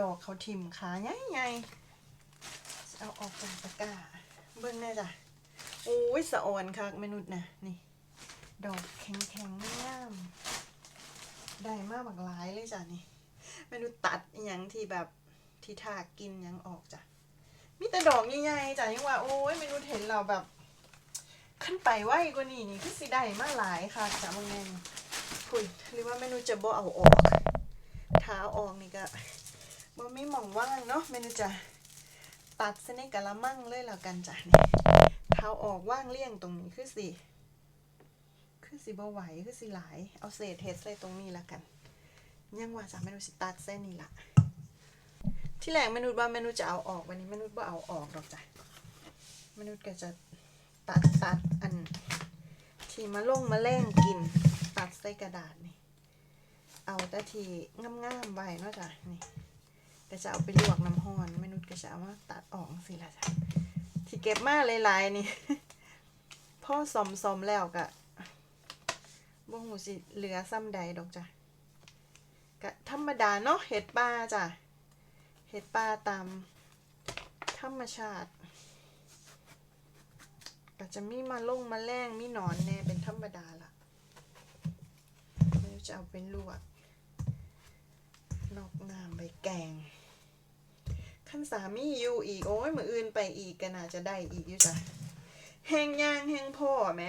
ดอกเขาทิมขาใหญ่ๆเอาออกจากตะกร้าเบิ่งแน่จ้ะโอ้ยสะอ่อนคักมนุดนะนี่ ดอกแข็งๆงามได้มากบักหลายเลยจ้ะนี่มนุดตัดอย่างที่แบบที่ทากกินยังออกจ้ะมีแต่ดอกใหญ่ๆจ้ะยังว่าโอ้ยเมนูเห็นเราแบบ ขึ้นไปไวกว่านี้นี่คือสิได้มาหลายค่ะจ้ะบางแม่คุยหรือว่าเมนูจะบ่เอาออกเท้าออกนี่ก็ บ่มีหม่องว่างเนาะเมนูจะตัดเส้นในกะละมังเลยแล้วกันจ้ะนี่เท้าออกว่างเลี่ยงตรงนี้คือสิคือสิบ่ไหวคือสิหลาย เอาเศษเห็ดใส่ตรงนี้แล้วกัน ยังว่าจ้ะเมนูสิตัดเส้นนี่ละที่แรกเมนุษย์ว่าเมนุษย์จะเอาออกวันนี้เมนุษย์ว่าเอาออกหรอกจ้ะเมนุษย์ก็จะตัดตัดอันที่มาลงมาแล่งกินตัดใส่กระดาษนี่ เอาแต่ทีงามๆไว้เนาะจ้ะนี่ ก็จะเอาไปลวกน้ำห้อนมนุษย์ก็จะเอามาตัดออกสิละจ้ะที่เก็บมาหลายๆนี่พ่อสมสมแล้วก็บ่หูสิเหลือซ้ำใดดอกจ้ะก็ธรรมดาเนาะเห็ดป่าจ้ะเห็ดป่าตามธรรมชาติก็จะมีมาลงมาแรงมีหนอนแน่เป็นธรรมดาล่ะไม่รู้จะเอาไปลวกนอกน้ำไปแกง ขั้นสามีอยู่อีก โอ้ยมืออื่นไปอีกก็น่าจะได้อีกอยู่จ้ะแห้งย่างแห้งพ่อไหม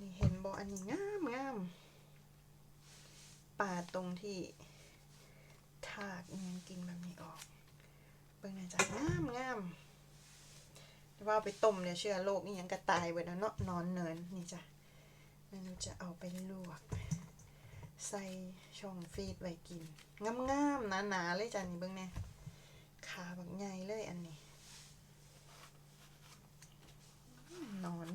นี่เห็นบออันนี้งามงามป่าตรงที่ถากอิหยังกินแบบนี้ออกเบิ่งหน่อยจ้ะงามงามว่าเอาไปต้มเนี่ยเชื้อโรคนี่ยังกระตายไว้แล้วเนาะนอนเนินนี่จ้ะเมนูจะเอาไปลวก ใส่ช่องฟีดไว้กินงามงามหนาหนาๆเลยจ้ะนี่เบิ่งเนี่ย ขาบักใหญ่เลยอันนี้นอน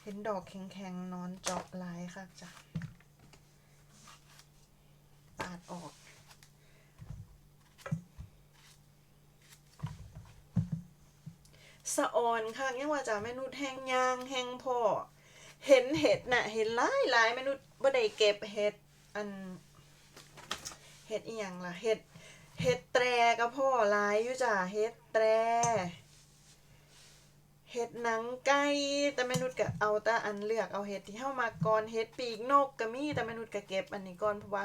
เห็นดอกแข็งๆนอนเจาะลายค่ะจ้ะปาดออกสะออนค่ะยังว่าจะเมนุษย์แห้งยางแห้งพ่อ เห็นเห็ดน่ะ เห็นหลายหลายเมนุษย์บ่ได้เก็บเห็ดอัน เห็ดอีหยังล่ะ เห็ด เห็ดแตรก็พ่อหลายอยู่จ้ะเห็ดแตรเห็ดหนังไก่แต่มนุษย์ก็เอาแต่อันเลือกเอาเห็ดที่เข้ามาก่อนเห็ดปีกนกก็มีแต่มนุษย์ก็เก็บอันนี้ก่อนเพราะว่า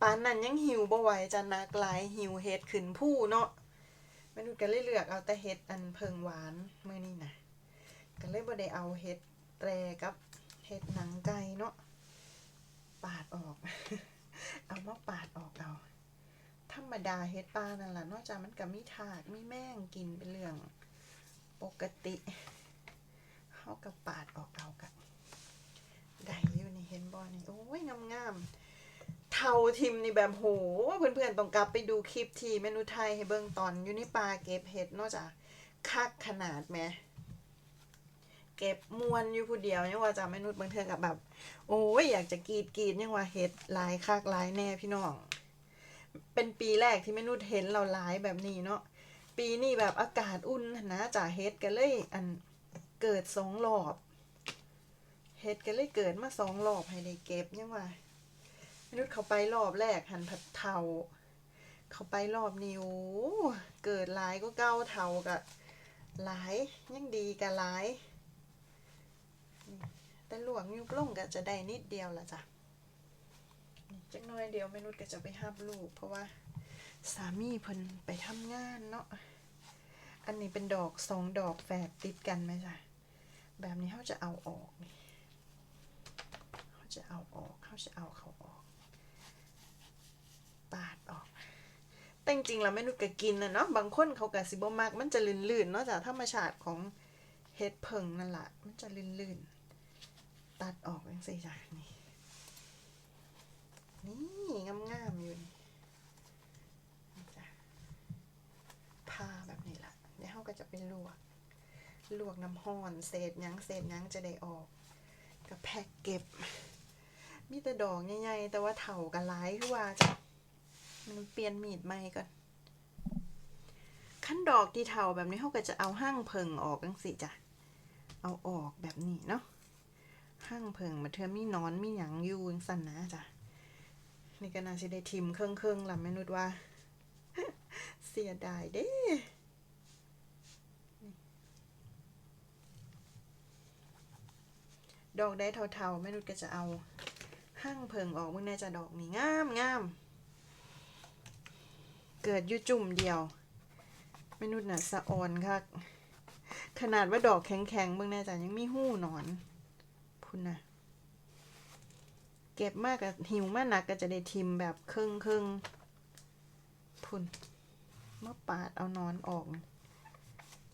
ปานนั้นยังหิวบ่ไหวจะนักหลายหิวเห็ดขึ้นผู้เนาะมนุษย์ก็เลยเลือกเอาแต่เห็ดอันเพิงหวานมื้อนี้นะก็เลยบ่ได้เอาเห็ดแตรกับเห็ดหนังไก่เนาะปาดออก เอามาปาดออกเอา ธรรมดาเห็ดปลานั่นแหละนอกจากมันก็มีถากมีแม่งกินเป็นเรื่องปกติเฮากับปาดออกเอากันได้อยู่นี่เห็นบ่นี่โอ้ยงามๆเทาทิมนี่แบบโหเพื่อนๆต้องกลับไปดูคลิปที่เมนูไทยให้เบิ่งตอนอยู่ในป่าเก็บเห็ดนอกจากคักขนาดแหมเก็บมวนอยู่ผู้เดียวยังว่าจะเมนูบางเทือกับแบบ โอ้ยอยากจะกรีดกรีดยังว่าเห็ดลายคักลายแน่พี่น้อง เป็นปีแรกที่เมนูเห็นเราหลายแบบนี้เนาะปีนี้แบบอากาศอุ่นนะจ่าเฮ็ดกันเลยอันเกิดสองรอบเฮ็ดกันเลยเกิดมาสองรอบให้ได้เก็บยังว่ามนุษย์เขาไปรอบแรกหันผัดเทาเขาไปรอบนิวเกิดหลายก็เก้าเทากับหลายยังดีกับหลายแต่หลวงยุบลงก็จะได้นิดเดียวละจ้ะ จักหน้อยเดียวมนุษย์ก็จะไปห้าบลูก เพราะว่าสามีเพิ่นไปทำงานเนาะ อันนี้เป็นดอกสองดอกแฝดติดกันไหมจ๊ะแบบนี้เขาจะเอาออกนี่เขาจะเอาออกเขาจะเอาเขาออก ปาดออก แต่จริงๆแล้วเมนูก็กินนะเนาะ บางคนเขาก็สิบมักมันจะลื่นๆเนาะจากธรรมชาติของเห็ดเพิงนั่นแหละมันจะลื่นๆ ตัดออกจังซี่จ้ะนี่งามๆอยู่นี่นี่จ้ะผ้าแบบนี้ล่ะ เดี๋ยวเขาก็จะไปลวก ลวกน้ำห้อนเศษหยังเศษหยังจะได้ออกก็แพ็กเก็บ มีแต่ดอกใหญ่ๆแต่ว่าเถากันหลายคือว่าจะมันเปลี่ยนมีดใหม่ก่อนขั้นดอกที่เถาแบบนี้เขาก็จะเอาห้างเพิงออกจังสิจ้ะเอาออกแบบนี้เนาะห้างเพิงมาเธอมีนอนมีหยังอยู่จังสั่นนะจ้ะนี่ก็น่าสิได้ทิมเครื่องเครื่องๆล่ะแม่นุดว่า เสียดายเด้ ดอกได้เทาๆแม่นุดก็จะเอาห้างเพิงออกมึงแน่จะดอกนี่งามงามเกิดอยู่จุ่มเดียวแม่นุดน่ะสะออนคักขนาดว่าดอกแข็งๆเบิ่งแน่จ้ะยังมีหู้หนอน พุ่นนะเก็บมากกับหิวมากหนักก็จะได้ทิมแบบครึ่งครึ่งพุ่นเมาปาดเอานอนออก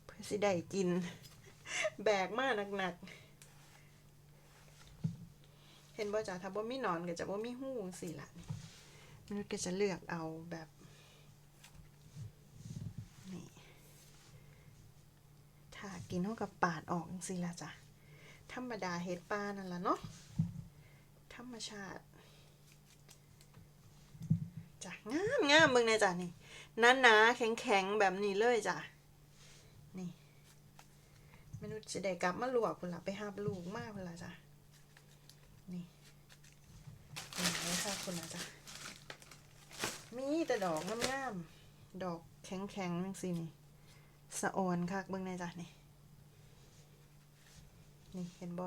เพื่อสิได้กิน แบกมากหนักๆ เห็นบ่จ้ะถ้าบ่มีนอนก็จะบ่มีหู้สิล่ะมนุษย์ก็จะเลือกเอาแบบนี่ถ้ากินเท่ากับปาดออกสิละจ้ะธรรมดาเห็ดปลานั่นละเนาะธรรมชาติจ้ะงามงามมึงเบิ่งในจ้ะนี่หนาหนาแข็งแข็งแบบนี้เลยจ้ะนี่มนุษย์จะได้กลับมาลวกพุ่นละไปหาลูกมากพุ่นละจ้ะ นี่ค่ะคุณนะจ้ะมีแต่ดอกงามๆดอกแข็งแข็งๆจังสินี่สะออนคักเบิ่งในจ้ะนี่นี่เห็นบ่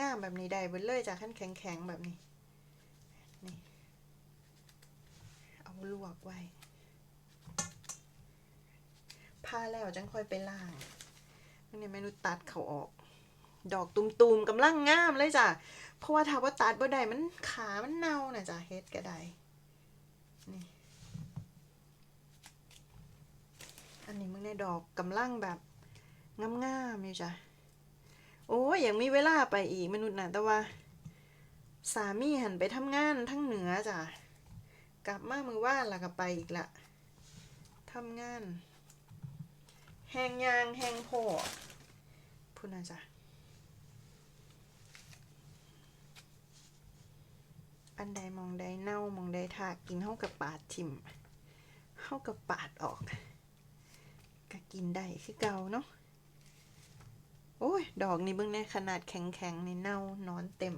งามๆแบบนี้ได้เบิดเลยจ้ะขั้นแข็งๆแบบนี้นี่เอาลวกไว้พาแล้วจังค่อยไปล่างนี่เมนูตัดเขาออก ดอกตุ่มๆกำลังงามเลยจ้ะ เพราะว่าถ้าว่าตัดบ่ได้มันขามันเน่าน่ะจ้ะเฮ็ดก็ได้นี่อันนี้มึงในดอกกำลังแบบงามๆอยู่จ้ะ โอ้ยยังมีเวลาไปอีกมนุษย์นะแต่ว่า สามีหันไปทำงานทั้งเหนือจ้ะ กลับมามือว่านละก็ไปอีกละทำงาน แหงยางแหงพ่อพูดนะจ้ะ อันใดมองใดเน่ามองใดถากกินเฮากับปาดทิมเฮากับปาดออกก็กินได้คือเก่าเนาะโอ้ย ดอกนี่เบิ่งแน่ขนาดแข็งๆนี่เน่านอนเต็ม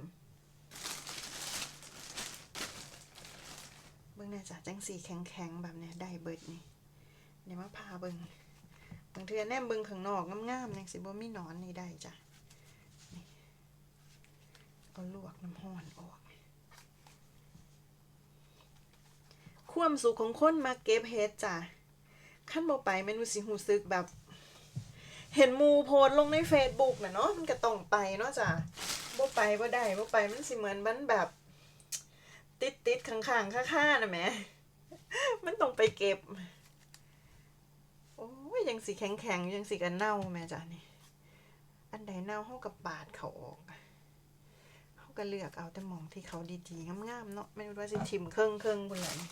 เบิ่งแน่จ้ะจังสีแข็งๆแบบเนี้ยได้เบิดนี่ เดี๋ยวมาพาเบิ่งบางเทือแนมเบิ่งข้างนอกงามๆจังสิบ่มีนอนนี่ได้จ้ะนี่เอาลวกน้ำห้อนออก ความสุขของคนมาเก็บเฮ็ดจ้ะขั้นบ่ไปแม่นูสิหูซึกแบบ เห็นมูโพสลงในเฟซบุ๊กนะเนาะมันก็ต้องไปเนาะจ้ะบ่ไปบ่ได้บ่ไปมันสิเหมือนมันแบบ ติดติดๆข้างๆค่าๆนะแหมมันต้องไปเก็บ โอ้ยยังสีแข็งๆยังสีกันเน่าแม่จ้ะนี่อันใดเน่าเฮากับปาดเขาออกเฮาก็เลือกเอาแต่หมองที่เขาดีๆงามๆเนาะไม่รู้ว่าสิทิมเครื่องเครื่องๆพุ่นแหละนี่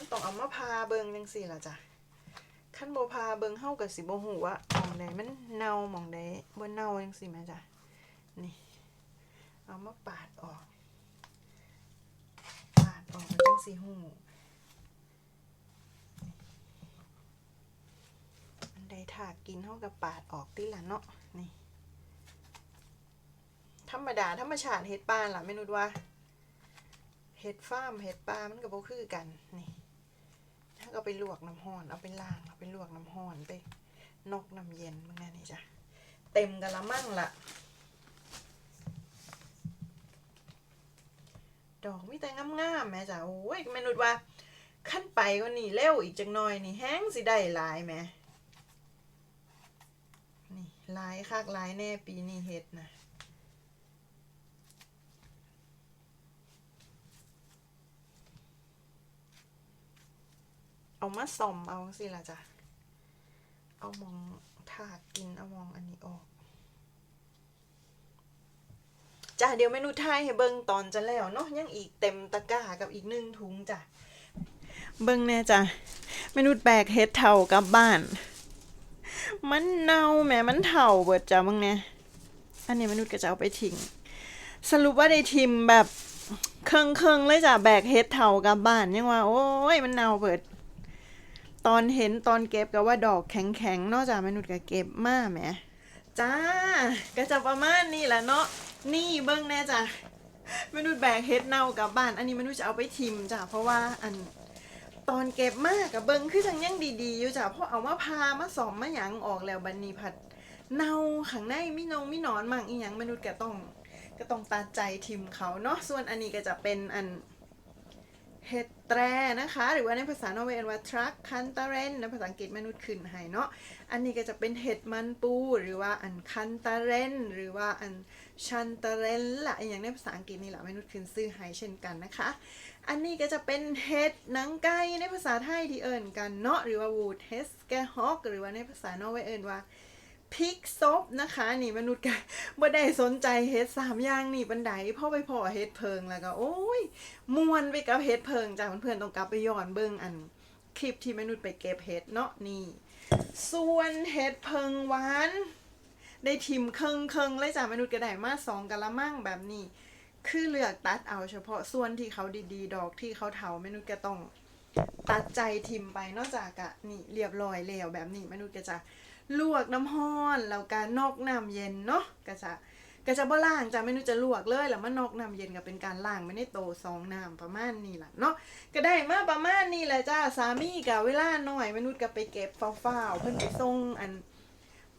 มันต้องเอามาพาเบิงจังซี่ล่ะจ้ะขั้นโบพาเบิงเฮากับสิบ่ฮู้ว่าหมองใดมันเน่าหมองใดบ่เน่าจังซี่แม่จ้ะนี่ เอามาปาดออก ปาดออกมันจังสิฮู้อันใดถากกินเฮากับปาดออกติล่ะเนาะนี่ธรรมดาธรรมชาติเฮ็ดปลาล่ะแม่นุดว่าเฮ็ดฟ้ามเฮ็ดปลามันก็บ่คือกันนี่ ถ้าก็ไปลวกน้ำห้อน เอาไปล้าง เอาไปลวกน้ำห้อนไปนอกน้ำเย็นมึงแน่นี่จ้ะ เต็มกะละมังละดอกมีแต่งามๆแม่จ้ะ โอ้ยแม่นุดว่า ขั้นไปก็นี่เร็วอีกจังหน่อยนี่แห้งสิได้หลายแม่นี่หลายคักหลายแน่ปีนี้เฮ็ดนะ เอามาส่อมเอาสิล่ะจ้ะ เอามองถาดกินเอามองอันนี้ออกจ้ะเดี๋ยวเมนูไทยให้เบิ่งตอนจะแล้วเนาะยังอีกเต็มตะกร้ากับอีกหนึ่งถุงจ้ะเบิ่งแน่จ้ะเมนูแบกเฮ็ดเถ่ากับบ้าน มันเน่าแหมมันเถ่าเบิดจ้ะมึงเนี่ยอันนี้เมนูก็จะเอาไปทิ้งสรุปว่าได้ทิมแบบเคิงเคิงๆเลยจ้ะแบกเฮ็ดเถ่ากับบ้านยังว่า โอ้ยมันเน่าเบิด ตอนเห็นตอนเก็บก็ว่าดอกแข็งๆนอกจากมนุษย์ก็เก็บมาแหมจ้าก็จะประมาณนี้แหละเนาะนี่เบิ้งแน่จ้ะมนุษย์แบกเฮ็ดเน่ากับบ้าน อันนี้มนุษย์จะเอาไปทิมจ้ะเพราะว่าอันตอนเก็บมากกับเบิ้งคือจังยังดีๆอยู่จ้ะเพราะเอามาพามาสอมมาหยังออกแล้วบันนี้ผัดเน่าข้างในมีนงมีหนอนมั่งอีหยังมนุษย์ก็ต้องก็ต้องตัดใจทิมเขาเนาะส่วนอันนี้ก็จะเป็นอัน เห็ดแตรนะคะ หรือว่าในภาษานอร์เวย์ว่าทรัคคันตาเรนในภาษาอังกฤษมนุษย์ขึ้นให้เนาะอันนี้ก็จะเป็นเห็ดมันปู หรือว่าอันคันตาเรนหรือว่าอันชันตาเรนละอย่างในภาษาอังกฤษนี่แหละมนุษย์ขึ้นซื้อให้เช่นกันนะคะ อันนี้ก็จะเป็นเห็ดหนังไก่ในภาษาไทยที่เอิ่นกันเนาะหรือว่าวูดเฮสแกฮอกหรือว่าในภาษานอร์เวย์เอิ่นว่า พิกซบนะคะนี่มนุษย์กันบ่ได้สนใจเฮ็ดสามอย่างนี่บันไดพ่อไปพ่อเฮ็ดเพิงแล้วก็โอ้ยมวนไปกับเฮ็ดเพิงจ้ะเพื่อนๆต้องกลับไปย้อนเบิ่งอันคลิปที่มนุษย์ไปเก็บเฮ็ดเนาะนี่ ส่วนเฮ็ดเพิงหวานได้ทิมเคิงเคิงเลยจ้ะมนุษย์ก็ได้มาสองกะละมังแบบนี้ คือเลือกตัดเอาเฉพาะส่วนที่เขาดีๆ ดอกที่เขาเถามนุษย์ก็ต้องตัดใจทิมไปนอกจากอะนี่เรียบร้อยแล้วแบบนี้มนุษย์ก็จะ ลวกน้ำห้อนแล้วก็นอกน้ำเย็นเนาะก็จะก็จะบ่ล่างจะไม่รู้จะลวกเลยแล้วมันนอกน้ำเย็นก็เป็นการล่างไม่ได้โตสองน้ำประมาณนี้แหละเนาะก็ได้มาประมาณนี้แหละจ้าสามีกับเวลาหน่อยมนุษย์ก็ไปเก็บฟ้าวๆเพิ่นไปส่งอัน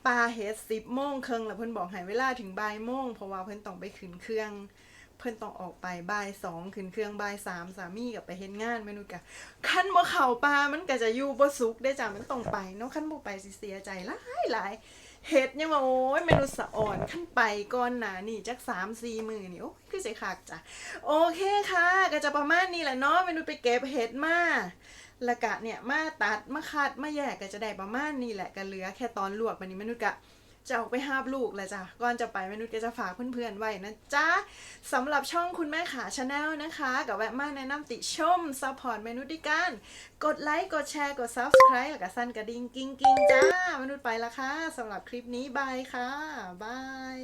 ปลาเฮ็ดสิบโมงครึ่งแล้วเพิ่นบอกให้เวลาถึงบ่ายโมงเพราะว่าเพิ่นต้องไปขึ้นเครื่อง เพิ่อนต้องออกไปบ่ายสองขึ้นเครื่องบ่ายสามสามีกับไปเฮ็ดงานมนุษย์กะคันบ่เข้าป่ามันก็จะอยู่บ่สุขได้จ้ะมันต้องไปเนาะคันบ่ไปสิเสียใจหลายหลายเฮ็ดยังว่าโอ้ยเมนูสะอ่อนคันไปก่อนหนานี่จัก3 4มื้อนี่โอ้ยคือสิคักจ้ะโอเคค่ะ ก็จะประมาณนี้แหละเนาะเมนูไปเก็บเห็ดมาล้วก็เนี่ยมาตัดมาคัดมาแยกก็จะได้ประมาณนี้แหละก็เหลือแค่ตอนลวกบัดนี้มนุษย์กะ จะออกไปห้าบลูกแหละจ้ะ ก่อนจะไปแม่นุชก็จะฝากเพื่อนๆไว้นะจ๊ะสำหรับช่องคุณแม่ขาชาแนลนะคะ กับแวะมาแนะนำติชมซัพพอร์ตเมนุชด้วยกัน กดไลค์กดแชร์กด Subscribe กับสั้นกระดิ่งกิ้งกิ้งจ้าเมนุชไปละค่ะสำหรับคลิปนี้บายค่ะบาย